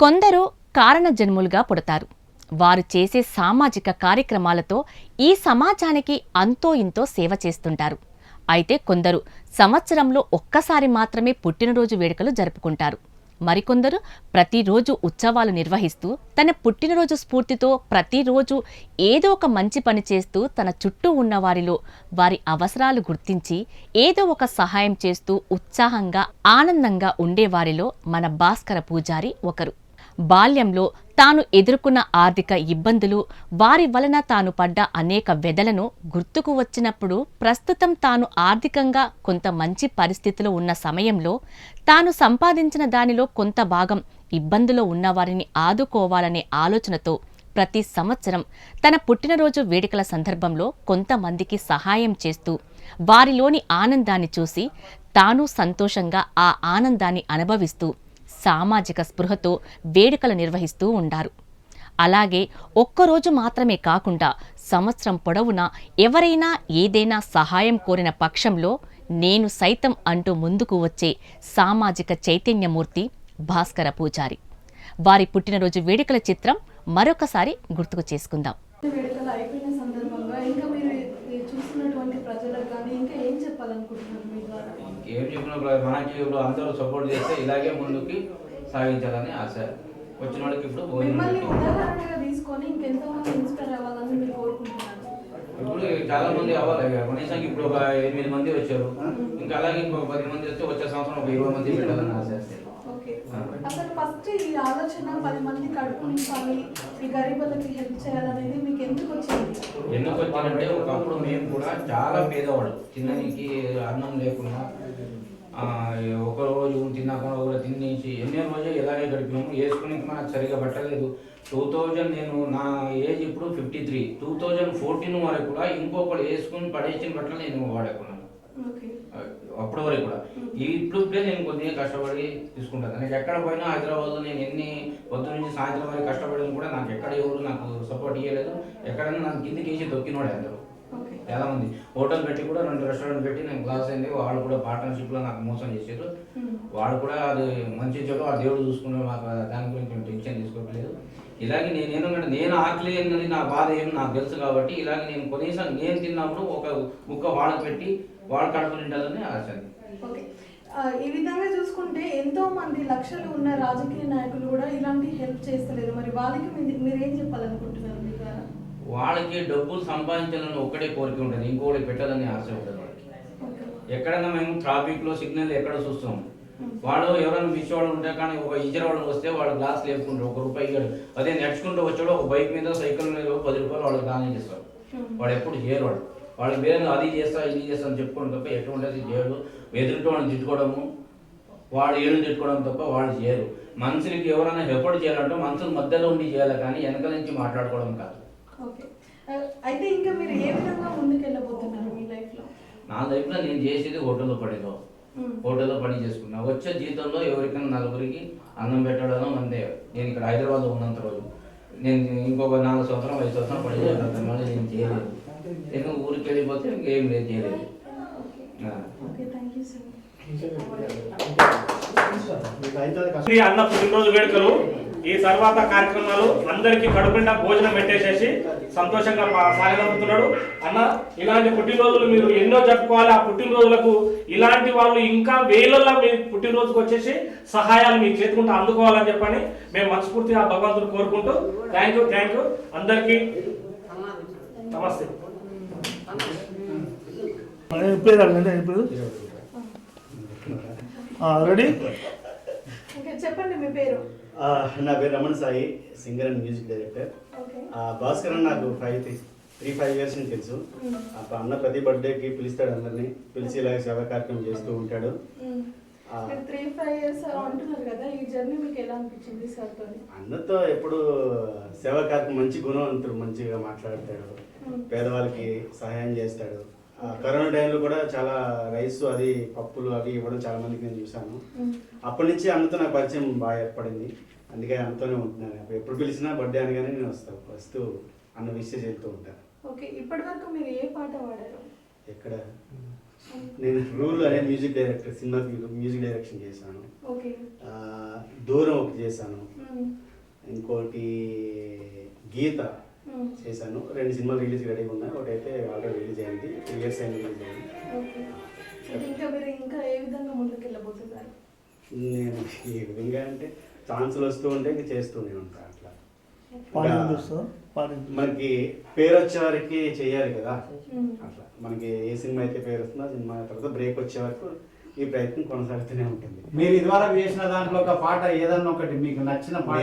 కొందరు కారణ జన్ములుగా పుడతారు. వారు చేసే సామాజిక కార్యక్రమాలతో ఈ సమాజానికి అంతో ఇంతో సేవ చేస్తుంటారు. అయితే కొందరు సంవత్సరంలో ఒక్కసారి మాత్రమే పుట్టినరోజు వేడుకలు జరుపుకుంటారు. మరికొందరు ప్రతిరోజు ఉత్సవాలు నిర్వహిస్తూ తన పుట్టినరోజు స్ఫూర్తితో ప్రతిరోజు ఏదో ఒక మంచి పని చేస్తూ తన చుట్టూ ఉన్న వారిలో వారి అవసరాలు గుర్తించి ఏదో ఒక సహాయం చేస్తూ ఉత్సాహంగా ఆనందంగా ఉండేవారిలో మన భాస్కర పూజారి ఒకరు. బాల్యంలో తాను ఎదుర్కొన్న ఆర్థిక ఇబ్బందులు వారి వలన తాను పడ్డ అనేక వెదలను గుర్తుకు వచ్చినప్పుడు ప్రస్తుతం తాను ఆర్థికంగా కొంత మంచి పరిస్థితిలో ఉన్న సమయంలో తాను సంపాదించిన దానిలో కొంత భాగం ఇబ్బందులో ఉన్నవారిని ఆదుకోవాలనే ఆలోచనతో ప్రతి సంవత్సరం తన పుట్టినరోజు వేడుకల సందర్భంలో కొంతమందికి సహాయం చేస్తూ వారిలోని ఆనందాన్ని చూసి తాను సంతోషంగా ఆ ఆనందాన్ని అనుభవిస్తూ సామాజిక స్పృహతో వేడుకలు నిర్వహిస్తూ ఉండారు. అలాగే ఒక్కరోజు మాత్రమే కాకుండా సంవత్సరం పొడవునా ఎవరైనా ఏదైనా సహాయం కోరిన పక్షంలో నేను సైతం అంటూ ముందుకు వచ్చే సామాజిక చైతన్యమూర్తి భాస్కర పూజారి. వారి పుట్టినరోజు వేడుకల చిత్రం మరొకసారి గుర్తుకు చేసుకుందాం వేడుకలు అయిపోయిన సందర్భంగా ఇంకా మీరు ఈ చూస్తున్నటువంటి ప్రజలకు కానీ ఇంకా ఏం చెప్పాలనుకుంటున్నారు మీ ద్వారా మనకి ఇప్పుడు అందరూ సపోర్ట్ చేస్తే ఇలాగే ముందుకి సాగించాలని ఆశ. వచ్చిన వాళ్ళకి ఇప్పుడు ఇప్పుడు చాలా మంది అవ్వాలి. కనీసం ఇప్పుడు ఒక ఎనిమిది మంది వచ్చారు. ఇంకా అలాగే ఇంకొక పది మంది వస్తే వచ్చే సంవత్సరం ఒక ఇరవై మంది పెట్టాలని ఆశ అసలు ఫస్ట్ ఈ ఆలోచన పది మంది కడుపు నింపాలి ఈ గరీబులకి హెల్ప్ చేయాలనేది మీకు ఎందుకు వచ్చింది? ఎందుకు వచ్చారంటే ఒకప్పుడు మేము కూడా చాలా పేదవాడు తినడానికి అన్నం లేకుండా ఆ, ఒక రోజు తిన్నాకుండా రోజు తినేసి ఎన్నో రోజులు ఇలాగే గడిపినాము. వేసుకుని మనకు సరిగా పట్టలేదు. టూ థౌజండ్ నేను నా ఏజ్ ఇప్పుడు fifty three two thousand fourteen వరకు కూడా ఇంకొకటి వేసుకుని పడేసిన బట్టలు నేను వాడుకున్నాను. అప్పటి వరకు కూడా. ఈ ఇప్పుడే నేను కొద్దిగా కష్టపడి తీసుకుంటాను. నాకు ఎక్కడ పోయినా హైదరాబాద్లో నేను ఎన్ని పొద్దు నుంచి సాయంత్రం వరకు కష్టపడిన కూడా నాకు ఎక్కడ ఎవరు నాకు సపోర్ట్ ఇవ్వలేదు ఎక్కడైనా నాకు కిందికి వేసి తొక్కినోడే అందరూ. ఓకే చాలా మంది. హోటల్ పెట్టి కూడా రెండు రెస్టారెంట్ పెట్టి నేను క్లాస్ అయింది. వాళ్ళు కూడా పార్ట్నర్షిప్లో నాకు మోసం చేశారు. వాళ్ళు కూడా అది మంచి చెడు ఆ దేవుడు చూసుకునే మాకు దాని గురించి టెన్షన్ తీసుకోవట్లేదు. ఇలాగే నేను ఏంటంటే నేను ఆకలి ఏందని నా బాధ ఏమి నాకు తెలుసు కాబట్టి ఇలాగే నేను కనీసం నేను తిన్నప్పుడు ఒక ముక్క వాళ్ళకి పెట్టి వాళ్ళ కడుపు నిండాలని ఆశ ఓకే. ఈ విధంగా చూసుకుంటే ఎంతో మంది లక్షలు ఉన్న రాజకీయ నాయకులు కూడా ఇలాంటి హెల్ప్ చేస్తలేదు. మరి వాళ్ళకి మీరు ఏం చెప్పాలనుకుంటున్నారు? వాళ్ళకి డబ్బులు సంపాదించాలని ఒక్కటే కోరిక ఉంటుంది. ఇంకోటి పెట్టాలని ఆశ ఉంటుంది వాళ్ళకి. ఎక్కడైనా మేము ట్రాఫిక్లో సిగ్నల్ ఎక్కడ చూస్తాం? వాళ్ళు ఎవరైనా మిస్ వాళ్ళు ఉంటే కానీ ఒక ఇజర్ వాళ్ళు వస్తే వాళ్ళు గ్లాస్ లేపుకుంటారు. ఒక రూపాయి అదే నడుచుకుంటూ వచ్చాడు ఒక బైక్ మీద సైకిల్ మీద పది రూపాయలు వాళ్ళు దానం చేస్తారు. వాడు ఎప్పుడు చేయరు వాడు. వాళ్ళు వేరే అది చేస్తా ఇది చేస్తా అని చెప్పుకోవడం తప్ప ఎటువంటిది చేయడు ఎదురుతో వాడిని తిట్టుకోవడము వాళ్ళు ఏడు తిట్టుకోవడం తప్ప వాళ్ళు చేయరు. మనుషులకి ఎవరైనా ఎప్పుడు చేయాలంటే మనుషుల మధ్యలో ఉండి చేయాలి కానీ వెనక నుంచి మాట్లాడుకోవడం కాదు. ఓకే ఆ, అయితే ఇంకా మీరు ఏ విధంగా ముందుకెళ్ళబోతున్నారు మీ లైఫ్లో నా లైఫ్లో నేను చేసేది హోటల్లో పడిలో హోటల్లో పని చేసుకున్నా. వచ్చే జీతంలో ఎవరికైనా నలుగురికి అన్నం పెట్టడం అంతే నేను ఇక్కడ హైదరాబాద్లో ఉన్నంత రోజు. నేను ఇంకొక నాలుగు సంవత్సరం ఐదు సంవత్సరం పని మళ్ళీ నేను చేయలేదు. నేను ఊరికి వెళ్ళిపోతే ఇంకేం లేదు చేయలేదు. ఆ. ఓకే థ్యాంక్ యూ సార్ ఈ అన్న పుట్టినరోజు వేడుకలు. ఈ తర్వాత కార్యక్రమాలు అందరికీ కడుపుండా భోజనం పెట్టేసేసి సంతోషంగా సాగనంపుతున్నాడు అన్న ఇలాంటి పుట్టినరోజులు మీరు ఎన్నో జరుపుకోవాలి. ఆ పుట్టినరోజులకు ఇలాంటి వాళ్ళు ఇంకా వేలల్లో మీ పుట్టినరోజుకు వచ్చేసి సహాయాలు మీ చేతుకుంటూ అందుకోవాలని చెప్పని మేము మనస్ఫూర్తిగా ఆ భగవంతుని కోరుకుంటూ థ్యాంక్ యూ థ్యాంక్ యూ అందరికీ నమస్తే. పేరు అంటే ఇప్పుడు రెడీ? చెప్పండి మీ పేరు. నా పేరు Ramana Sai singer and music director Bhaskar అన్న నాకు ఫైవ్ త్రీ ఫైవ్ ఇయర్స్ నుంచి తెలుసు. అప్పుడు అన్న ప్రతి బర్త్డేకి పిలుస్తాడు అందరినీ. పిలిచి ఇలాగ సేవా కార్యక్రమం చేస్తూ ఉంటాడు. త్రీ ఫైవ్ ఇయర్స్ అంటున్నారు కదా ఈ జర్నీ మీకు ఎలా అనిపించింది సార్ తోని? అన్నతో ఎప్పుడు సేవా కార్యక్రమం మంచి గుణవంతుడు మంచిగా మాట్లాడతాడు. పేదవాళ్ళకి సహాయం చేస్తాడు. కరోనా టైంలో కూడా చాలా రైస్ అది పప్పులు అవి ఇవ్వడం చాలా మందికి నేను చూశాను. అప్పటి నుంచి అన్నతో నాకు పరిచయం బాగా ఏర్పడింది. అందుకే అన్నతోనే ఉంటున్నాను. ఎప్పుడు పిలిచినా బర్త్డే అనగానే నేను వస్తాను వస్తూ అన్న విషయం చెప్తూ ఉంటాను ఓకే ఇప్పటి వరకు మీరు ఏ పాట పాడారు? ఎక్కడ? నేను రూల్ అనే మ్యూజిక్ డైరెక్టర్ సినిమాకి మ్యూజిక్ డైరెక్షన్ చేశాను. దూరం ఒకటి చేశాను. ఇంకోటి గీత. చేశాను. రెండు సినిమాలు రిలీజ్ రెడీగా ఉన్నాయి. ఒకటైతే ఆల్రెడీ రిలీజ్ అయింది. టూ ఇయర్స్ అయింది రిలీజ్ అయింది. ఇంకా మీరు ఇంకా ఏ విధంగా ముందుకు వెళ్ళబోతున్నారు నేను ఈ విధంగా అంటే ఛాన్సులు వస్తూ ఉంటే ఇంక చేస్తూనే ఉంటాను అట్లా. మనకి పేరు వచ్చే వారికి చేయాలి కదా. అట్లా. మనకి ఏ సినిమా అయితే పేరు వస్తుందో ఆ సినిమా తర్వాత బ్రేక్ వచ్చే వరకు ఈ ప్రయత్నం కొనసాగుతూనే ఉంటుంది. మీరు ఇదివరకు చేసిన దాంట్లో ఒక పాట ఏదన్నా ఒకటి మీకు నచ్చిన పాట.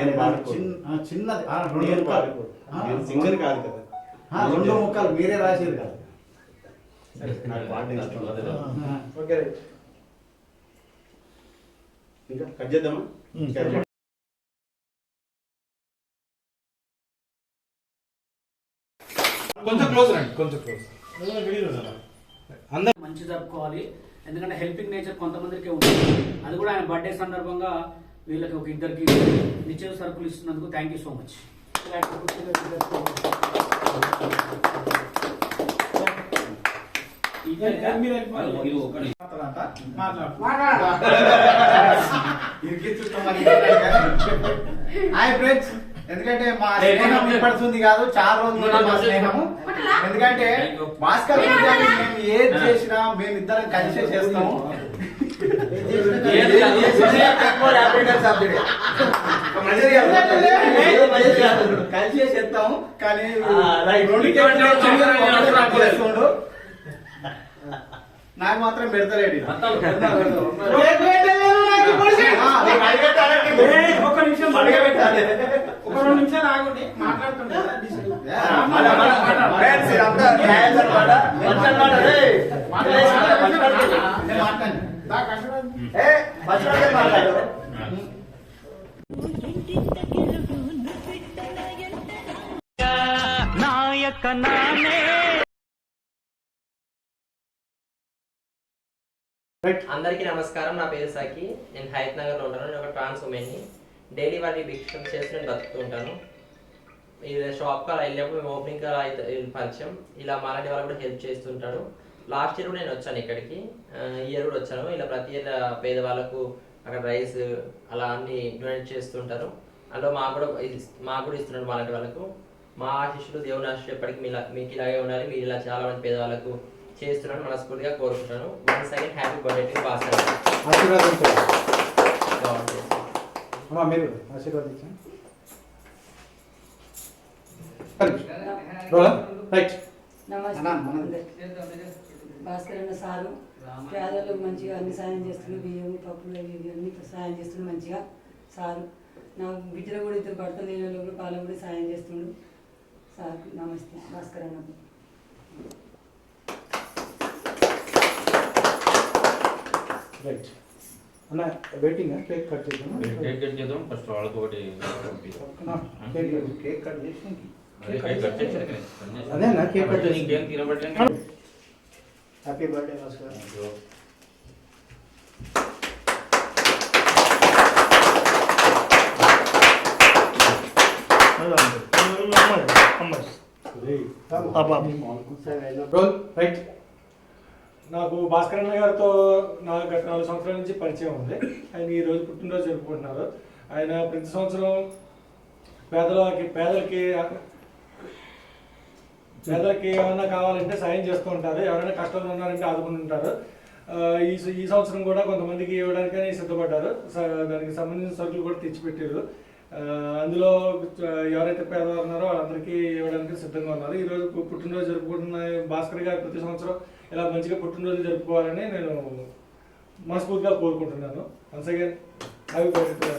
చిన్న- చిన్నది రెండు ముక్కలు. సింగర్ కాదు కదా. రెండు ముక్కలు. మీరే రాసేది కదా. నాకు పాట ఇష్టం. ఆ. ఓకే. రైట్ ఇంకా కట్ చేద్దామా? కొంచెం క్లోజ్ రండి. కొంచెం క్లోజ్ మంచి జరుపుకోవాలి. ఎందుకంటే హెల్పింగ్ నేచర్ కొంతమందికే ఉంటుంది. అది కూడా ఆయన బర్త్డే సందర్భంగా వీళ్ళకి ఒక ఇద్దరికి నిత్య సరుకులు ఇస్తున్నందుకు thank you so much hi friends ఎందుకంటే మా స్నేహం ఇప్పడుతుంది కాదు. చాలా రోజులు ఉంది మా స్నేహము. ఎందుకంటే భాస్కర్ మేము ఏది చేసినా మేము ఇద్దరం కలిసే చేస్తాము. కలిసే చేస్తాము కానీ. నాకు మాత్రం పెడతలేడు ఒక రెండు నిమిషాలు ఆగండి రేయ్. నేను. అందరికీ నమస్కారం. నా పేరు సాకి. నేను హయత్ నగర్లో ఉంటాను. నేను ఒక ట్రాన్స్ ఉమెన్ని డైలీ వాటి భిక్షం చేస్తూ నేను బతుకుతూ ఉంటాను ఇది షాప్కి అలా వెళ్ళినప్పుడు మేము ఓపెనింగ్ అలా అయితే పరిచయం. ఇలా మాలాంటి వాళ్ళు కూడా హెల్ప్ చేస్తుంటాడు లాస్ట్ ఇయర్ కూడా నేను వచ్చాను ఇక్కడికి. ఈ ఇయర్ కూడా వచ్చాను. ఇలా ప్రతి ఇయర్ పేదవాళ్ళకు అక్కడ రైస్ అలా అన్ని డొనేట్ చేస్తుంటారు. అందులో మాకు కూడా మాకు కూడా ఇస్తున్నాడు మాలాంటి వాళ్ళకు. మా ఆశిష్యులు దేవుని ఆశిష్యులు ఎప్పటికీ మీలా మీకు ఇలాగే ఉండాలి. మీరు ఇలా చాలా మంది పేదవాళ్ళకు చేస్తున్నాను మనస్ఫూర్తిగా కోరుకుంటాను. One second happy birthday to Bhaskar ఆశీర్వాదించండి. అమ్మా మీరు ఆశీర్వదించండి రైట్ నమస్తే అన్నా, మనం- అందరికీ. భాస్కర్ అన్న సారు పేదలకు మంచిగా అన్ని సాయం చేస్తుండు బియ్యం పప్పులు ఇవి అన్ని సాయం చేస్తుండు మంచిగా సారు నా బిడ్డలు కూడా ఇద్దరు భర్తలు లేని వాళ్ళు కూడా వాళ్ళకు కూడా సాయం చేస్తుండు సార్ నమస్తే భాస్కర్ అన్నకు రైట్ అన్న వెయిటింగ్ కేక్ కట్ చేద్దాం కేక్ కట్ చేద్దాం ఫస్ట్ వాళ్ళకి ఒకటి పంపిద్దాం. కేక్ కేక్ కట్ చేసి అదే కేక్ కట్ చేసి కట్ చేసి. అదే అన్న, కేక్ కట్ చేసి. నీకేం తినబట్టే హ్యాపీ బర్త్డే భాస్కర్ అమ్మాయి అమ్మాయి అబ్బా. రోల్ రైట్ నాకు భాస్కర్ అన్న గారితో నాలుగు గత నాలుగు సంవత్సరాల నుంచి పరిచయం ఉంది. ఆయన ఈ రోజు పుట్టినరోజు జరుపుకుంటున్నారు. ఆయన ప్రతి సంవత్సరం పేదలకి పేదలకి పేదలకి ఏమైనా కావాలంటే సాయం చేస్తూ ఉంటారు. ఎవరైనా కష్టాలు ఉన్నారంటే ఆదుకుంటుంటారు ఈ ఈ సంవత్సరం కూడా కొంతమందికి ఇవ్వడానికని సిద్ధపడ్డారు. స- దానికి సంబంధించిన సరుకులు కూడా తెచ్చిపెట్టారు. అందులో ఎవరైతే పేదవారు ఉన్నారో వాళ్ళందరికీ ఇవ్వడానికి సిద్ధంగా ఉన్నారు. ఈరోజు రోజు పుట్టినరోజు జరుపుకుంటున్న భాస్కర్ గారు ప్రతి సంవత్సరం ఇలా మంచిగా పుట్టినరోజు జరుపుకోవాలని నేను మనస్ఫూర్తిగా కోరుకుంటున్నాను. వన్స్ అగైన్ హ్యాపీ బర్త్డే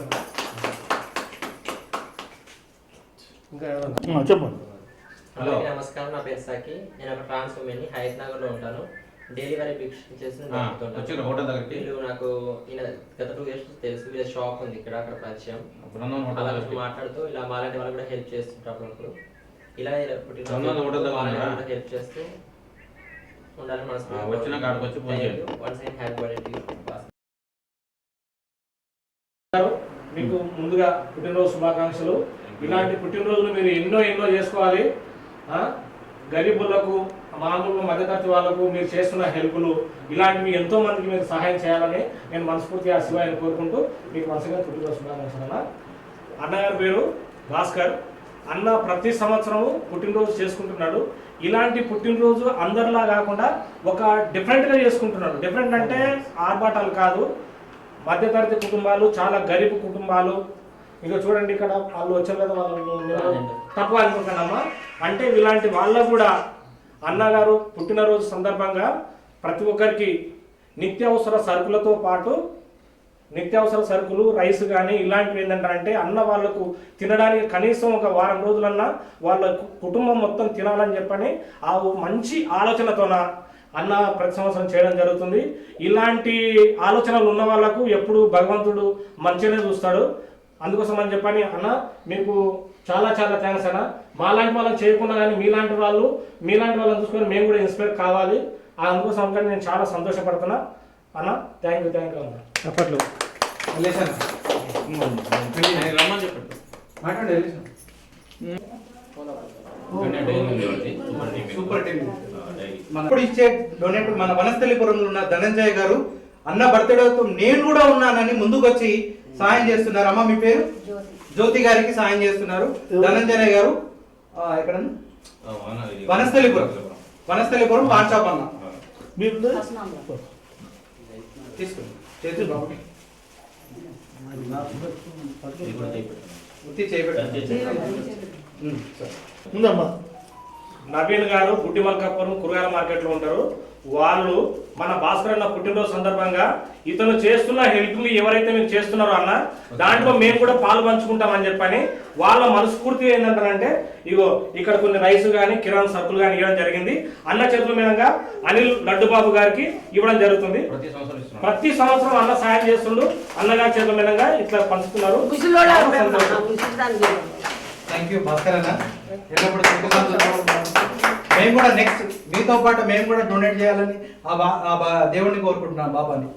ఇంకా ఎవరన్నా? ఆ, చెప్పండి హలో. నమస్కారం. నా పేరు సాకి నేను ఒక ట్రాన్స్ ఉమెన్ని హయత్ నగర్లో ఉంటాను డైలీ వారి భిక్షం చేసి? వీళ్ళు నాకు ఈయన గత టూ ఇయర్స్ తెలుసు. వీళ్ళ షాప్ ఉంది ఇక్కడ అక్కడ పరిచయం. అలా. మాట్లాడుతూ ఇలా మాలాంటి వాళ్ళు కూడా హెల్ప్ చేస్తుంటారు అప్పుడప్పుడు ఇలా? హెల్ప్ చేస్తూ ఉండాలని ఆ, వచ్చినాక ఆడికి వచ్చి ఫోన్ చేయండి. వన్ సెకండ్ హ్యాపీ బర్త్డే గారు, మీకు ముందుగా పుట్టినరోజు శుభాకాంక్షలు. ఇలాంటి పుట్టినరోజులు మీరు ఎన్నో ఎన్నో చేసుకోవాలి. ఆ? గరీబులకు మామూలు మధ్యతరగతి వాళ్ళకు మీరు చేస్తున్న హెల్ప్లు ఇలాంటివి ఎంతో మందికి మీరు సహాయం చేయాలని నేను మనస్ఫూర్తిగా శివాయని కోరుకుంటూ మీకు మనసుగా చుట్టుకొస్తున్నాను అన్నగారి పేరు భాస్కర్. అన్న ప్రతి సంవత్సరము పుట్టినరోజు చేసుకుంటున్నాడు. ఇలాంటి పుట్టినరోజు అందరిలా కాకుండా ఒక డిఫరెంట్గా చేసుకుంటున్నాడు. డిఫరెంట్ అంటే ఆర్భాటాలు కాదు. మధ్యతరగతి కుటుంబాలు చాలా గరీబ్ కుటుంబాలు. ఇక చూడండి ఇక్కడ వాళ్ళు వచ్చారు కదా వాళ్ళు తక్కువ అనుకుంటున్నామా అంటే ఇలాంటి వాళ్ళ కూడా అన్నగారు పుట్టినరోజు సందర్భంగా ప్రతి ఒక్కరికి నిత్యావసర సరుకులతో పాటు నిత్యావసర సరుకులు రైస్ కానీ ఇలాంటివి ఏంటంటే అన్న వాళ్ళకు తినడానికి కనీసం ఒక వారం రోజులన్నా వాళ్ళ కు- కుటుంబం మొత్తం తినాలని చెప్పని ఆ మంచి ఆలోచనతోన అన్న ప్రతి సంవత్సరం చేయడం జరుగుతుంది. ఇలాంటి ఆలోచనలు ఉన్న వాళ్ళకు ఎప్పుడు భగవంతుడు మంచిగానే చూస్తాడు. అందుకోసం అని చెప్పని అన్న మీకు చాలా చాలా థ్యాంక్స్ అన్న. మాలాంటి వాళ్ళని చేయకుండా కానీ మీలాంటి వాళ్ళు మీలాంటి వాళ్ళని చూసుకొని మేము కూడా ఇన్స్పైర్ కావాలి. ఆ అందుకోసం కానీ నేను చాలా సంతోషపడుతున్నా. అన్న థ్యాంక్ యూ థ్యాంక్ యూ అన్న. అప్పట్లో. రమ్మని చెప్పండి. మాట్లాడండి సూపర్ టీమ్ మన ఇప్పుడు ఇచ్చే డొనేట్ మన వనస్థలిపురంలో ఉన్న ధనంజయ్ గారు అన్న బర్త్డేతో నేను కూడా ఉన్నానని ముందుకు వచ్చి సాయం చేస్తున్నారు. అమ్మ మీ పేరు? జ్యోతి. గారికి సాయం చేస్తున్నారు. ధనంజయ గారు ఆ, ఎక్కడ వనస్థలిపురం. వనస్థలిపురం. పాన్ షాప్ అన్న. మీరు తీసుకోండి చేతులు బాబు. ఉందమ్మా నవీన్ గారు గుడ్డి మల్కాపురం కూరగాయల మార్కెట్లో ఉంటారు. వాళ్ళు మన భాస్కర్ అన్న పుట్టినరోజు సందర్భంగా ఇతను చేస్తున్న హెల్ప్ ఎవరైతే మీరు చేస్తున్నారో అన్న దాంట్లో మేము కూడా పాలు పంచుకుంటామని చెప్పని వాళ్ళ మనస్ఫూర్తి ఏంటంటారంటే ఇగో ఇక్కడ కొన్ని రైస్ కానీ కిరాణా సరుకులు కానీ ఇవ్వడం జరిగింది. అన్న చేతుల మీదుగా అనిల్ లడ్డుబాబు గారికి ఇవ్వడం జరుగుతుంది. ప్రతి సంవత్సరం ఇస్తున్నాం. ప్రతి సంవత్సరం అన్న సాయం చేస్తుండు. అన్నగారి చేతుల మీదుగా ఇట్లా పంచుతున్నారు. థ్యాంక్ యూ భాస్కర్ అన్న. మేము కూడా నెక్స్ట్ మీతో పాటు మేము కూడా డొనేట్ చేయాలని ఆ బా దేవుడిని కోరుకుంటున్నాను బాబాని.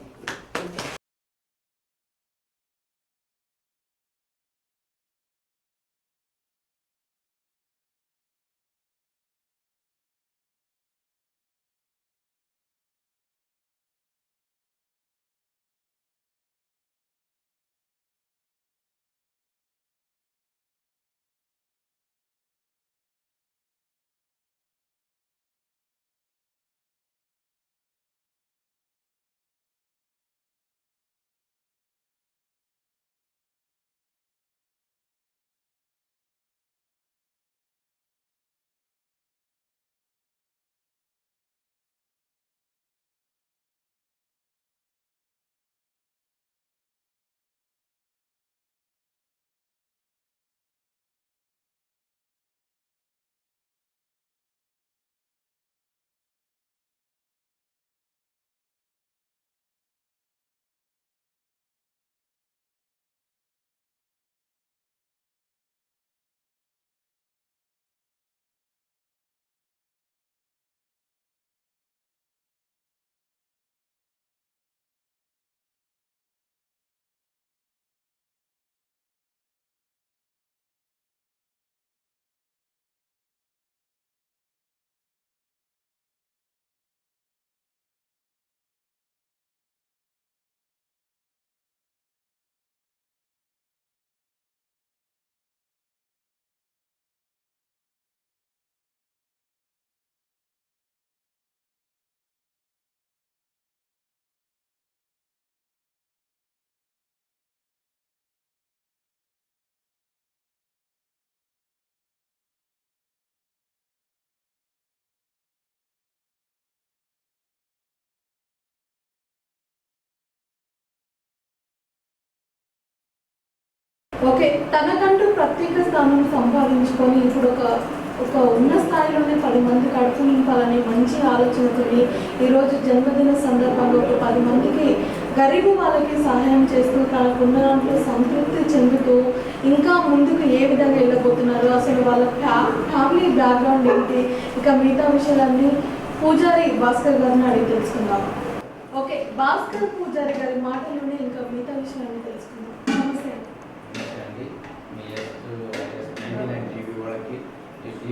ఓకే తనకంటూ ప్రత్యేక స్థానం సంపాదించుకొని ఇప్పుడు ఒక ఒక ఉన్న స్థాయిలోనే పది మంది కడుపు నింపాలని మంచి ఆలోచనతో ఈరోజు జన్మదిన సందర్భంగా ఒక పది మందికి గరీబు వాళ్ళకి సహాయం చేస్తూ తనకున్న దాంట్లో సంతృప్తి చెందుతూ ఇంకా ముందుకు ఏ విధంగా వెళ్ళబోతున్నారు? అసలు వాళ్ళ ఫ్యా ఫ్యామిలీ బ్యాక్గ్రౌండ్ ఏంటి? ఇక మిగతా విషయాలన్నీ పూజారి భాస్కర్ గారిని అడిగి తెలుసుకుందాం. ఓకే భాస్కర్ పూజారి గారి మాటల్లోనే ఇంకా మిగతా విషయాలన్నీ తెలుసుకుందాం.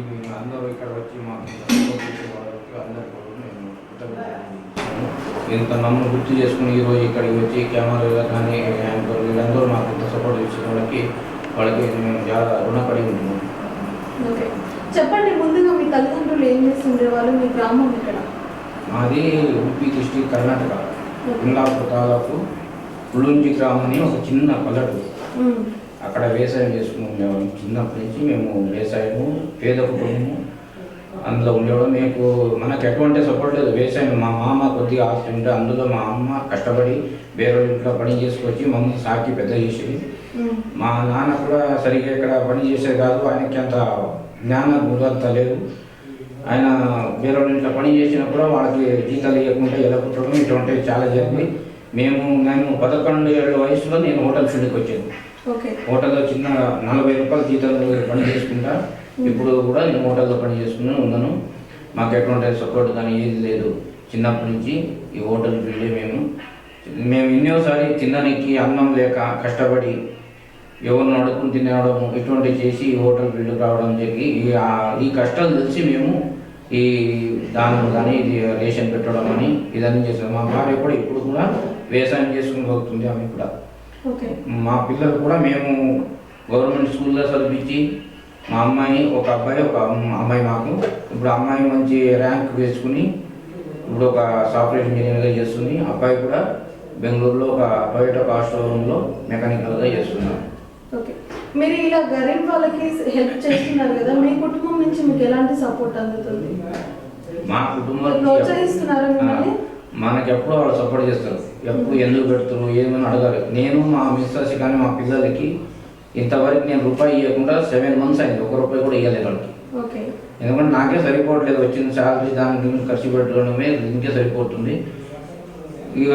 ఇది అందరూ ఇక్కడ వచ్చి మాకు వాళ్ళకి అందరికీ నేను. ఇంత నన్ను గుర్తు చేసుకుని ఈరోజు ఇక్కడికి వచ్చి కెమెరా కానీ యాంకర్ వీళ్ళందరూ మాకు ఇంత సపోర్ట్ ఇచ్చిన వాళ్ళకి వాళ్ళకి మేము చాలా రుణపడి ఉంటున్నాం చెప్పండి ముందుగా మీ తల్లిదండ్రులు ఏం చేస్తుండే వాళ్ళు మీ గ్రామం ఇక్కడ? మాది ఉడిపి డిస్టిక్ కర్ణాటక. ఇంలాపూర్ తాలూకు పులుంజి గ్రామం అని ఒక చిన్న పల్లెటూరు. అక్కడ వ్యవసాయం చేసుకున్నాం మేము చిన్నప్పటి నుంచి మేము వ్యవసాయము పేద కుటుంబము. అందులో ఉండేవాడు మీకు మనకు ఎటువంటి సపోర్ట్ లేదు. వ్యవసాయం మా మామ కొద్దిగా ఆస్తి ఉంటే అందులో మా అమ్మ కష్టపడి వేరే ఇంట్లో పని చేసుకొచ్చి మమ్మల్ని సాకి పెద్ద చేసేది. మా నాన్న కూడా సరిగ్గా ఇక్కడ పని చేసేది కాదు. ఆయనకి అంత జ్ఞాన గురంత లేదు. ఆయన వేరే వాళ్ళ ఇంట్లో పని చేసినప్పుడు వాళ్ళకి జీతాలు ఇవ్వకుండా ఎలా కుట్టడం ఇటువంటివి చాలా జరిగింది మేము నేను పదకొండు ఏళ్ళ వయసులో నేను హోటల్ ఫీల్డ్కి వచ్చాను. హోటల్లో చిన్న నలభై రూపాయల జీతాలు పని చేసుకుంటా ఇప్పుడు కూడా నేను హోటల్లో పని చేసుకుని ఉన్నాను. మాకు ఎటువంటి సపోర్ట్ కానీ ఏది లేదు. చిన్నప్పటి నుంచి ఈ హోటల్ ఫీల్డే మేము. మేము ఎన్నోసారి తినడానికి అన్నం లేక కష్టపడి ఎవరిని అడుక్కుని తినడం ఇటువంటి చేసి ఈ హోటల్ ఫీల్డ్కి రావడం జరిగి ఈ కష్టాలు తెలిసి మేము ఈ దానం కానీ ఇది రేషన్ పెట్టడం అని ఇదన్నీ చేస్తాం మా భార్య కూడా ఇప్పుడు కూడా వ్యవసాయం చేసుకుని పోతుంది ఆమె కూడా. మా పిల్లలు కూడా మేము గవర్నమెంట్ స్కూల్లో చదివించి మా అమ్మాయి ఒక అబ్బాయి ఒక అమ్మ- అమ్మాయి మాకు. ఇప్పుడు అమ్మాయి మంచి ర్యాంక్ వేసుకుని ఇప్పుడు ఒక సాఫ్ట్వేర్ ఇంజనీర్గా చేస్తుంది. అబ్బాయి కూడా బెంగళూరులో ఒక బయట ఒక షోరూంలో మెకానికల్గా చేస్తున్నారు. ఓకే. మీరు ఇలా గరీబ్ వాళ్ళకి హెల్ప్ చేస్తున్నారు కదా మీ కుటుంబం నుంచి మీకు ఎలాంటి సపోర్ట్ అందుతుంది? మా కుటుంబం ప్రోత్సహిస్తున్నారా మనకి ఎప్పుడు వాళ్ళు సపోర్ట్ చేస్తారు. ఎప్పుడు ఎందుకు పెడతారు ఏమని అడగాలి. నేను మా మిస్సెస్ కానీ మా పిల్లలకి ఇంతవరకు నేను రూపాయి ఇవ్వకుండా సెవెన్ మంత్స్ అయింది. ఒక రూపాయి కూడా ఇవ్వలేదు వాళ్ళకి. ఓకే. ఎందుకంటే నాకే సరిపోవట్లేదు వచ్చిన శాలరీ దానికి ఖర్చు పెట్టడమే దీనికే సరిపోతుంది. ఇక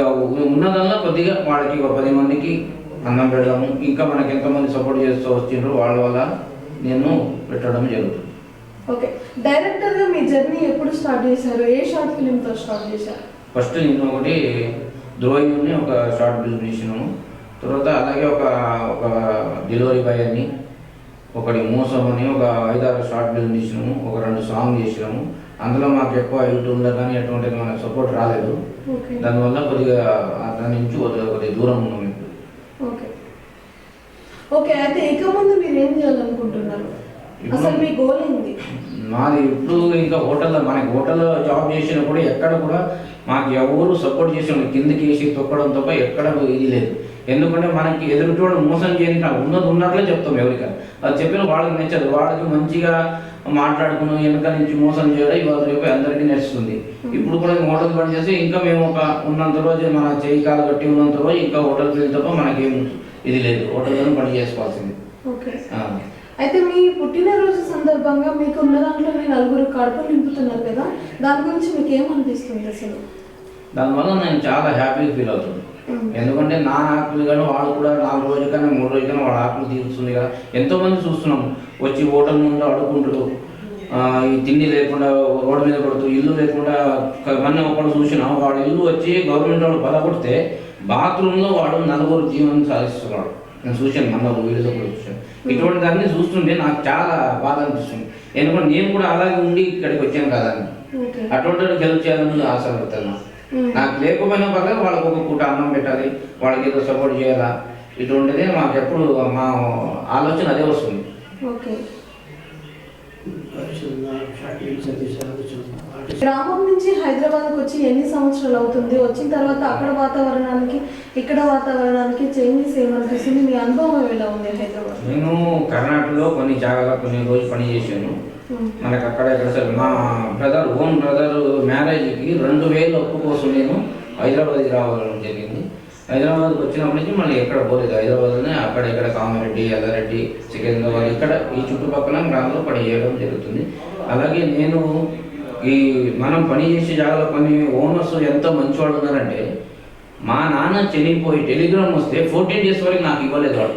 ఉన్నదల్లా కొద్దిగా వాళ్ళకి ఒక పది మందికి అన్నం పెడదాము. ఇంకా మనకి ఎంతమంది సపోర్ట్ చేస్తూ వచ్చిండ్రో వాళ్ళ వల్ల నేను పెట్టడం జరుగుతుంది. ఓకే. డైరెక్టర్గా మీ జర్నీ ఎప్పుడు స్టార్ట్ చేశారు? ఏ షార్ట్ ఫిలిం తో స్టార్ట్ చేశారు? ఫస్ట్ నేను ఒకటి ద్రోహిని ఒక షార్ట్ ఫిల్మ్ తీసినాము తర్వాత అలాగే ఒక ఒక డెలివరీ బాయ్ అని ఒకటి మోసం అని ఒక ఐదారు షార్ట్ ఫిల్మ్ తీసినాము ఒక రెండు సాంగ్ చేసినాము. అందులో మాకు ఎక్కువ యూట్యూబ్లో కానీ ఎటువంటిది మనకు సపోర్ట్ రాలేదు. దానివల్ల కొద్దిగా దాని నుంచి కొద్దిగా కొద్దిగా దూరం ఉన్నాం ఇప్పుడు. ఓకే. ఓకే అయితే ఇక ముందు మీరు ఏం చేయాలనుకుంటున్నారు? అసలు మీ గోల్ ఏంది? మాది ఇప్పుడు ఇంకా హోటల్లో మనకి హోటల్లో జాబ్ చేసినప్పుడు ఎక్కడ కూడా మాకు ఎవరు సపోర్ట్ చేసిన కిందకి వేసి తొక్కడం తప్ప ఎక్కడ ఇది లేదు. ఎందుకంటే మనకి ఎదురుటోడు మోసం నాకు ఉన్నది ఉన్నట్లే చెప్తాం ఎవరికైనా. అది చెప్పిన వాళ్ళకి నచ్చదు. వాళ్ళకి మంచిగా మాట్లాడుకుని వెనక నుంచి మోసం చేయడం ఇవాళ రేపు అందరికీ నచ్చుతుంది. ఇప్పుడు కూడా హోటల్ పని చేసి ఇంకా మేము ఒక ఉన్నంత రోజు మన చేయి కాలు కట్టి ఉన్నంత రోజు ఇంకా హోటల్ ఫీల్డ్ తప్ప మనకేం ఇది లేదు. హోటల్లోనే పని చేసుకోవాల్సింది. అయితే మీ పుట్టినరోజు సందర్భంగా మీకు ఉన్న దాంట్లో మీ నలుగురు కడుపు నింపుతున్నారు కదా దాని గురించి మీకు ఏమనిపిస్తుంది అసలు? దానివల్ల నేను చాలా హ్యాపీగా ఫీల్ అవుతుంది. ఎందుకంటే నా ఆకులు కానీ వాళ్ళు కూడా నాలుగు రోజులు కానీ మూడు రోజులు కానీ వాళ్ళ ఆకులు తీరుస్తుంది కదా. ఎంతో మంది చూస్తున్నాం వచ్చి హోటల్ ముందు ఈ తిండి లేకుండా రోడ్డు మీద పడుతూ ఇల్లు లేకుండా మొన్న ఒకడు చూసినాం వాడు ఇల్లు వచ్చి గవర్నమెంట్ వాళ్ళు బలపడితే బాత్రూంలో వాడు నలుగురు జీవనం సాధిస్తున్నాడు నేను చూశాను మన వీడియోలో కూడా చూశాను. ఇటువంటి దాన్ని చూస్తుంటే నాకు చాలా బాధ అనిపిస్తుంది. ఎందుకంటే నేను కూడా అలాగే ఉండి ఇక్కడికి వచ్చాను కదా అటువంటి హెల్ప్ చేయాలని ఆశపడుతున్నా మ్మ్. నాకు లేకపోయినా పర్లేదు వాళ్ళకి ఒక పూట అన్నం పెట్టాలి వాళ్ళకి ఏదో సపోర్ట్ చేయాలా. ఇటువంటిది మాకు ఎప్పుడు మా ఆలోచన అదే వస్తుంది. ఓకే. గ్రామం నుంచి హైదరాబాద్కి వచ్చి ఎన్ని సంవత్సరాలు అవుతుంది? వచ్చిన తర్వాత అక్కడ వాతావరణానికి ఇక్కడ వాతావరణానికి చేంజెస్ ఏమనిపిస్తుంది? మీ అనుభవం ఎలా ఉంది హైదరాబాద్ నేను కర్ణాటకలో కొన్ని జాగాలో కొన్ని రోజులు పని చేశాను. మనకు అక్కడ ఇక్కడ సరే మా బ్రదర్ ఓన్ బ్రదర్ మ్యారేజ్కి రెండు వేలు అప్పు కోసం నేను హైదరాబాద్కి రావడం జరిగింది. హైదరాబాద్కి వచ్చినప్పటి నుంచి మళ్ళీ ఎక్కడ పోలేదు. హైదరాబాద్లోనే అక్కడ ఇక్కడ కామారెడ్డి ఎల్లారెడ్డి సికింద్రాబాద్ ఇక్కడ ఈ చుట్టుపక్కల గ్రామంలో పని చేయడం జరుగుతుంది. అలాగే నేను ఈ మనం పని చేసే జాగాలో కొన్ని ఓనర్స్ ఎంత మంచి వాళ్ళు ఉన్నారంటే మా నాన్న చనిపోయి టెలిగ్రామ్ వస్తే ఫోర్టీన్ డేస్ వరకు నాకు ఇవ్వలేదు వాడు.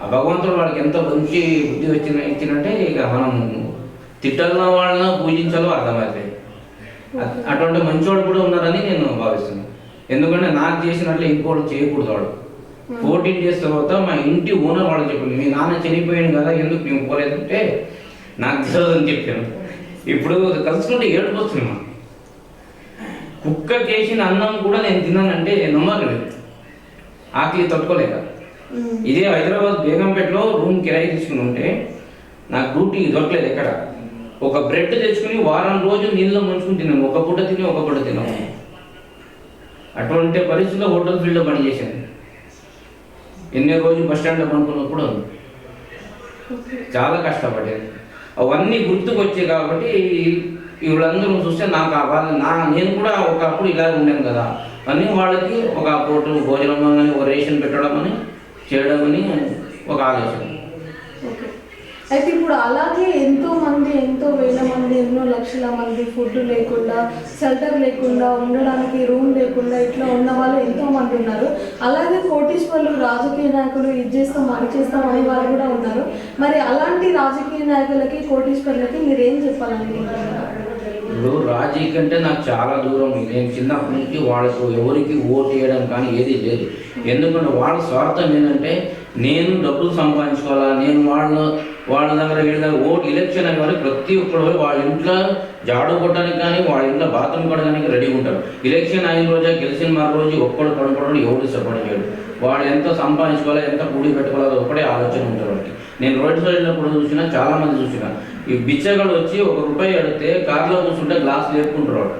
ఆ భగవంతుడు వాడికి ఎంత మంచి బుద్ధి వచ్చిన ఇచ్చినంటే ఇక మనం తిట్టాలన్న వాళ్ళని పూజించాలో అర్థమవుతాయి అటువంటి మంచివాడు కూడా ఉన్నారని నేను భావిస్తున్నాను. ఎందుకంటే నాకు చేసినట్లు ఇంకోటి చేయకూడదు వాడు ఫోర్టీన్ డేస్ తర్వాత మా ఇంటి ఓనర్ వాళ్ళకి చెప్పింది మీ నాన్న చనిపోయాడు కదా ఎందుకు మేము పోలేదంటే నాకు తెలియదని చెప్పాను. ఇప్పుడు కలుసుకుంటే ఏడుపు వస్తుంది మా కుక్క చేసిన అన్నం కూడా నేను తిన్నానంటే నమ్మకం లేదు ఆకలి తట్టుకోలేక. ఇదే హైదరాబాద్ బేగంపేటలో రూమ్ కిరాయి తీసుకుని ఉంటే నాకు డ్యూటీ దొరకలేదు ఎక్కడ. ఒక బ్రెడ్ తెచ్చుకుని వారం రోజులు నీళ్ళలో ముంచుకుని తిన్నాను. ఒక పూట తిని ఒక పూట తిన్నాను. అటువంటి పరిస్థితిలో హోటల్ ఫీల్డ్లో పనిచేశాను ఎన్ని రోజులు బస్ స్టాండ్లో పనుకున్నప్పుడు చాలా కష్టపడేది అవన్నీ గుర్తుకొచ్చాయి కాబట్టి వీళ్ళందరూ చూస్తే నాకు ఆ వాళ్ళ నా నేను కూడా ఒకప్పుడు ఇలా ఉన్నాను కదా అని వాళ్ళకి ఒక పూట భోజనం అని ఒక రేషన్ పెట్టడం అని చేయడం అని ఒక ఆలోచన. ఓకే. అయితే ఇప్పుడు అలాగే ఎంతో మంది ఎంతో వేల మంది ఎన్నో లక్షల మంది ఫుడ్ లేకుండా షెల్టర్ లేకుండా ఉండడానికి రూమ్ లేకుండా ఇట్లా ఉన్న వాళ్ళు ఎంతో మంది ఉన్నారు. అలాగే కోటీశ్వర్లు రాజకీయ నాయకులు ఇది చేస్తాం అది చేస్తాం అనే వాళ్ళు కూడా ఉన్నారు. మరి అలాంటి రాజకీయ నాయకులకి కోటీశ్వర్లకి మీరు ఏం చెప్పాలనుకుంటున్నారు? ఇప్పుడు రాజీ కంటే నాకు చాలా దూరం. నేను చిన్నప్పటి నుంచి వాళ్ళకు ఎవరికి ఓటు వేయడం కానీ ఏది లేదు. ఎందుకంటే వాళ్ళ స్వార్థం ఏంటంటే నేను డబ్బులు సంపాదించుకోవాలా నేను వాళ్ళ వాళ్ళ దగ్గర వీళ్ళ దగ్గర ఓటు ఎలక్షన్ అనే వారు ప్రతి ఒక్కరు వాళ్ళ ఇంట్లో జాడు కొట్టడానికి కానీ వాళ్ళ ఇంట్లో బాత్రూమ్ కొట్టడానికి రెడీగా ఉంటారు. ఎలక్షన్ అయిన రోజు గెలిచిన మరో రోజు ఒక్కడు పడుకోవడం ఎవరు సపోర్ట్ చేయడు వాళ్ళు ఎంత సంపాదించుకోవాలో ఎంత కూడి పెట్టుకోవాలో ఒక్కడే ఒకటే ఆలోచన ఉంటారు వాళ్ళకి. నేను రోడ్ సైడ్ కూడా చూసినా చాలా మంది చూసిన ఈ బిచ్చగాడు వచ్చి ఒక రూపాయి అడిగితే కార్లో కూర్చుంటే గ్లాస్ లేపుకుంటారు వాడు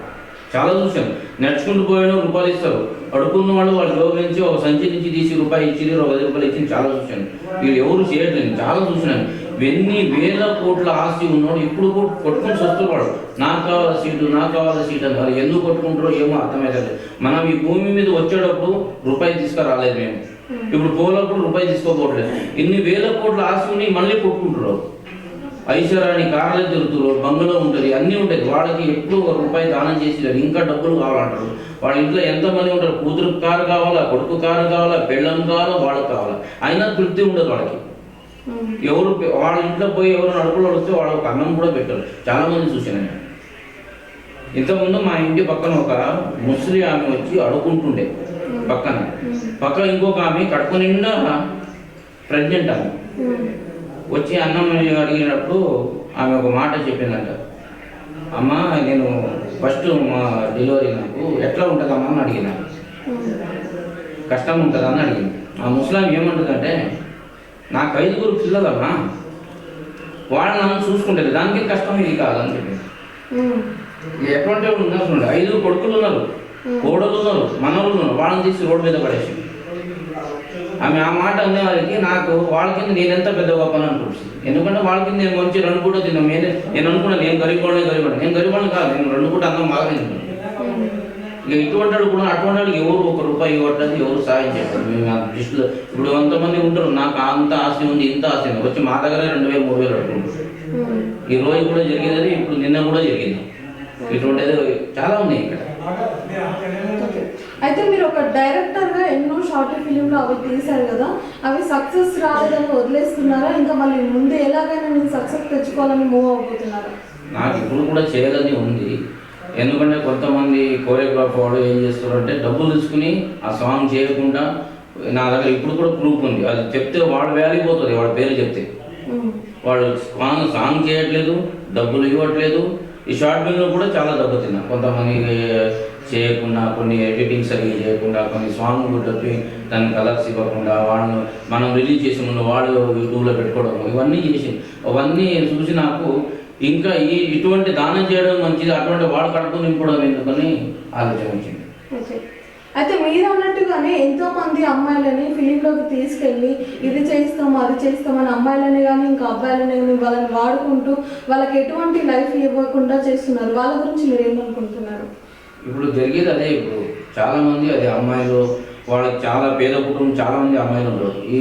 చాలా చూశాను. నడుచుకుంటూ పోయాడు రూపాయలు ఇస్తారు. అడుక్కున్న వాళ్ళు వాళ్ళ జోబు నుంచి ఒక సంచి నుంచి తీసి రూపాయి ఇచ్చి ఒక పది రూపాయలు ఇచ్చి చాలా చూశాను. వీళ్ళు ఎవరు చేయట్లేదు. చాలా చూసినాను. ఎన్ని వేల కోట్ల ఆస్తి ఉన్నాడు ఇప్పుడు కూడా కొట్టుకొని వస్తున్నాడు నాకు కావాల సీటు నాకు కావాల సీటు అని మరి ఎందుకు కొట్టుకుంటారో ఏమో అర్థమైతే మనం ఈ భూమి మీద వచ్చేటప్పుడు రూపాయి తీసుకురాలేదు మేము. ఇప్పుడు పోలప్పుడు రూపాయి తీసుకోపోవట్లేదు ఇన్ని వేల కోట్ల ఆస్తి ఉండి మళ్ళీ కొట్టుకుంటారు. ఐశ్వర్యాన్ని కార్లు తిరుగుతున్నారు బంగ్లో ఉంటుంది అన్నీ ఉంటాయి వాళ్ళకి ఎప్పుడు ఒక రూపాయి దానం చేసి ఇంకా డబ్బులు కావాలంటారు. వాళ్ళ ఇంట్లో ఎంతమంది ఉంటారు? కూతురు కారు కావాలా? కొడుకు కారు కావాలా? పెళ్ళం కావాలా? వాళ్ళకి కావాలా? అయినా తృప్తి ఉండదు వాళ్ళకి. ఎవరు వాళ్ళ ఇంట్లో పోయి ఎవరు నడుపులో వస్తే వాళ్ళకి అన్నం కూడా పెట్టరు. చాలా మంది చూశాను నేను. ఇంతకుముందు మా ఇంటి పక్కన ఒక ముస్లిం ఆమె వచ్చి అడుగుంటుండే పక్కన. పక్కన ఇంకొక ఆమె కడుపు నిండా ప్రెగ్నెంట్ ఆమె. వచ్చి అన్నం అడిగినప్పుడు ఆమె ఒక మాట చెప్పిందంట. అమ్మ నేను ఫస్ట్ మా డెలివరీ నాకు ఎట్లా ఉంటుందమ్మా అని అడిగిన. కష్టం ఉంటుందా అని అడిగింది. ఆ ముస్లాం ఏమంటుందంటే నాకు ఐదుగురు పిల్లలమ్మా వాళ్ళు నన్ను చూసుకుంటారు దానికి కష్టం ఇది కాదని చెప్పింది ఇది ఎటువంటి వాడు ఉన్నారు ఐదుగురు కొడుకులు ఉన్నారు. కోడలు ఉన్నారు. మనవలు ఉన్నారు. వాళ్ళని తీసి రోడ్డు మీద పడేసి ఆమె ఆ మాట అనే వాళ్ళకి నాకు వాళ్ళ కింద నేను ఎంత పెద్ద గొప్పని అనిపించింది ఎందుకంటే వాళ్ళ కింద నేను మంచి రెండు పూట తిన్నాను. నేను నేను అనుకున్నాను నేను గరీబోళ్ళే గరీబోడు నేను గరీబోళ్ళని కాదు. నేను రెండు పూట అన్నం బాగా తింటున్నాను. ఇక ఇటువంటి వాడు కూడా అటువంటి వాళ్ళకి ఎవరు ఒక రూపాయి ఇవ్వట్లేదు ఎవరు సాయం చేస్తారు మేము ఆ దృష్టిలో ఇప్పుడు ఎంతమంది ఉంటారు నాకు అంత ఆస్తి ఉంది ఇంత ఆస్తి ఉంది. వచ్చి మా దగ్గర రెండు వేలు మూడు వేలు అడుగుతుంటారు ఈ రోజు కూడా జరిగేది ఇప్పుడు నిన్న కూడా జరిగింది. ఇటువంటిది చాలా ఉన్నాయి ఇక్కడ. అయితే మీరు ఒక డైరెక్టర్గా ఎన్నో షార్ట్ ఫిలింలు అవి తీశారు కదా అవి సక్సెస్ రాలేదని వదిలేస్తున్నారా ఇంకా మళ్ళీ ముందు ఎలాగైనా నేను సక్సెస్ తెచ్చుకోవాలని మూవ్ అయిపోతున్నారా నాకు ఇప్పుడు కూడా చేయాలని ఉంది. ఎందుకంటే కొంతమంది కోరియోగ్రాఫర్ వాళ్ళు ఏం చేస్తారంటే డబ్బులు తీసుకుని ఆ సాంగ్ చేయకుండా నా దగ్గర ఇప్పుడు కూడా ప్రూఫ్ ఉంది. అది చెప్తే వాడు వ్యాల్యూ పోతుంది వాడి పేరు చెప్తే. వాడు సాంగ్ సాంగ్ చేయట్లేదు డబ్బులు ఇవ్వట్లేదు. ఈ షార్ట్ ఫిల్మ్లో కూడా చాలా దెబ్బతిన్నా. కొంతమంది చేయకుండా కొన్ని ఎడిటింగ్ సరిగ్గా చేయకుండా కొన్ని సాంగ్ డబ్బి దాని కలర్స్ ఇవ్వకుండా వాళ్ళను మనం రిలీజ్ చేసే ముందు వాళ్ళు యూట్యూబ్లో పెట్టుకోవడం ఇవన్నీ చేసి అవన్నీ చూసి నాకు ఇంకా ఈ ఇటువంటి దానం చేయడం మంచిది అటువంటి వాడు కడుపు నింపడం ఎందుకని ఆలోచన వచ్చింది. ఓకే. అయితే మీరు అన్నట్టుగానే ఎంతో మంది అమ్మాయిలని ఫిలింలోకి తీసుకెళ్ళి ఇది చేస్తాం అది చేస్తాం అని అమ్మాయిలని కానీ ఇంకా అబ్బాయిలని కానీ వాళ్ళని వాడుకుంటూ వాళ్ళకి ఎటువంటి లైఫ్ ఇవ్వకుండా చేస్తున్నారు. వాళ్ళ గురించి మీరు ఏమనుకుంటున్నారు? ఇప్పుడు జరిగేది అదే ఇప్పుడు. చాలా మంది అదే అమ్మాయిలు వాళ్ళకి చాలా పేద కుటుంబం చాలా మంది అమ్మాయిలు ఉంటారు ఈ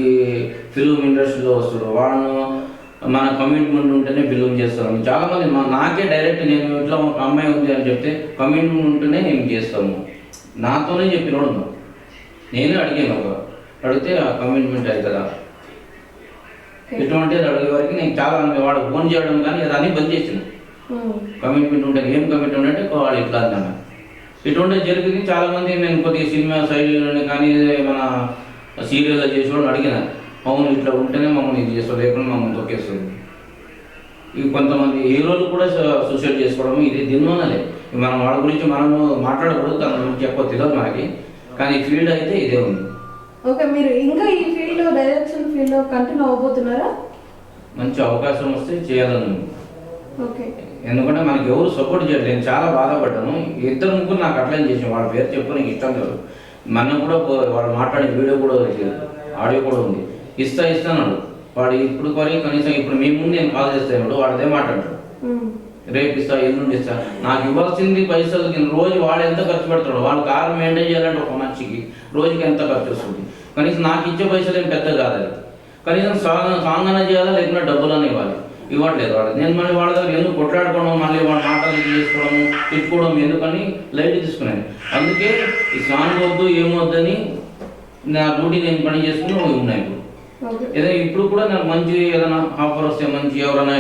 ఫిలిం ఇండస్ట్రీలో వస్తారు వాళ్ళను మన కమిట్మెంట్ ఉంటేనే ఫిలిం చేస్తాం చాలా మంది మా నాకే డైరెక్ట్ నేను ఇట్లా ఒక అమ్మాయి ఉంది అని చెప్తే కమిట్మెంట్ ఉంటేనే మేము చేస్తాము? నాతోనే చెప్పినోడు. నేనే అడిగాను ఒక అడిగితే ఆ కమిట్మెంట్ అవుతుందా ఇటువంటిది అడిగే వరకు నేను చాలా వాడు ఫోన్ చేయడం కానీ అదని బంద్ చేసిన. కమిట్మెంట్ ఉంటే ఏం కమిట్మెంట్ అంటే వాళ్ళు ఇట్లా అన్నాను ఇటువంటి జరిగింది చాలా మంది నేను కొద్దిగా సినిమా శైలిలోనే కానీ మన సీరియల్లో చేసేవాళ్ళు అడిగిన. అవును ఇట్లా ఉంటేనే మమ్మల్ని ఇది చేస్తాం లేకుండా మమ్మల్ని తొక్కేస్తుంది. ఈ కొంతమంది హీరోలు కూడా సూసైడ్ చేసుకోవడం ఇది దీనివల్లనే మనం వాళ్ళ గురించి మనము మాట్లాడకూడదు దాని గురించి ఎక్కువ తెలియదు మనకి. కానీ ఫీల్డ్ అయితే ఇదే ఉంది. ఓకే మీరు ఇంకా ఈ ఫీల్డ్లో డైరెక్షన్ ఫీల్డ్లో కంటిన్యూ అవ్వబోతున్నారా? మంచి అవకాశం వస్తే చేయాలని. ఓకే. ఎందుకంటే మనకి ఎవరు సపోర్ట్ చేయలేదు నేను చాలా బాధపడ్డాను. ఇద్దరు ముగ్గురు నాకు అట్లనే చేసాను వాళ్ళ పేరు చెప్పు నీకు ఇష్టం లేదు. మనం కూడా వాళ్ళు మాట్లాడే వీడియో కూడా ఆడియో కూడా ఉంది. ఇస్తా ఇస్తాను వాడు ఇప్పుడు కొని కనీసం ఇప్పుడు మీ ముందు నేను కాల్ చేస్తాను వాడు అదే మాట్లాడతాడు. రేపు ఇస్తా ఎల్లుండి ఇస్తా. నాకు ఇవ్వాల్సింది పైసలు రోజు వాడు ఎంత ఖర్చు పెడతాడు వాడు కారు మెయింటైన్ చేయాలంటే ఒక మనిషికి రోజుకి ఎంత ఖర్చు వస్తుంది? కనీసం నాకు ఇచ్చే పైసలు ఏం పెద్ద కాదు కనీసం సాంగ్ సాంగ్ అన్న చేయాలా లేకుంటే డబ్బులు అని ఇవ్వాలి. ఇవ్వట్లేదు వాడు. నేను మళ్ళీ వాళ్ళ దగ్గర ఎందుకు కొట్లాడుకోవడం మళ్ళీ వాళ్ళ మాటలు ఇది చేసుకోవడము తిట్టుకోవడం ఎందుకని లైట్ తీసుకున్నాను. అందుకే ఈ సాంగ్ వద్దు ఏమొద్దని నా డ్యూటీ నేను పని చేసుకుని ఉన్నాయి ఇప్పుడు. ఏదైనా ఇప్పుడు కూడా నాకు మంచి ఏదైనా ఆఫర్ వస్తే మంచి ఎవరైనా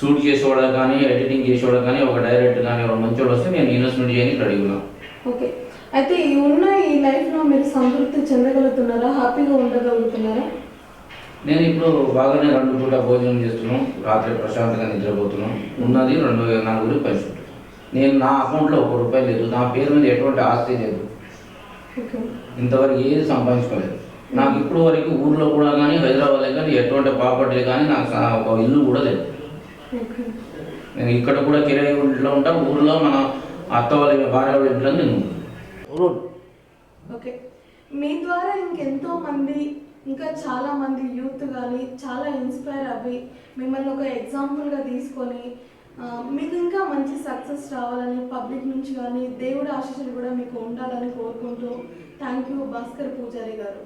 షూట్ చేసేవాడు కానీ ఎడిటింగ్ చేసేవాడు కానీ ఒక డైరెక్టర్ కానీ ఎవరైనా మంచోడు వస్తే నేను ఇన్వెస్ట్మెంట్ చేయడానికి రెడీ ఉన్నాను ఓకే. అయితే ఈ ఉన్న ఈ లైఫ్లో మీరు సంతృప్తి చెందగలుగుతున్నారా? హ్యాపీగా ఉండగలుగుతున్నారా? నేను ఇప్పుడు బాగానే రెండు పూట భోజనం చేస్తున్నాం. రాత్రి ప్రశాంతంగా నిద్రపోతున్నాం. ఉన్నది రెండు వేల నాలుగు పైసలు నేను నా అకౌంట్లో ఒక రూపాయి లేదు. నా పేరు మీద ఎటువంటి ఆస్తి లేదు. ఇంతవరకు ఏది సంపాదించుకోలేదు. నాకు ఇప్పుడు వరకు ఊర్లో కూడా కానీ హైదరాబాద్లో కానీ ఎటువంటి ప్రాపర్టీ కానీ నాకు సా- ఒక ఇల్లు కూడా లేదు. నేను ఇక్కడ కూడా కిరాయి ఇంట్లో ఉంటా ఊర్లో మన అత్త వాళ్ళ భార్య వాళ్ళ ఇంట్లో నేను ఓకే. మీ ద్వారా ఇంకెంతో మంది ఇంకా చాలా మంది యూత్ కానీ చాలా ఇన్స్పైర్ అవ్వి మిమ్మల్ని ఒక ఎగ్జాంపుల్గా తీసుకొని మీకు ఇంకా మంచి సక్సెస్ రావాలని పబ్లిక్ నుంచి కానీ దేవుడి ఆశీస్సులు కూడా మీకు ఉండాలని కోరుకుంటూ థ్యాంక్ యూ భాస్కర్ పూజారి గారు.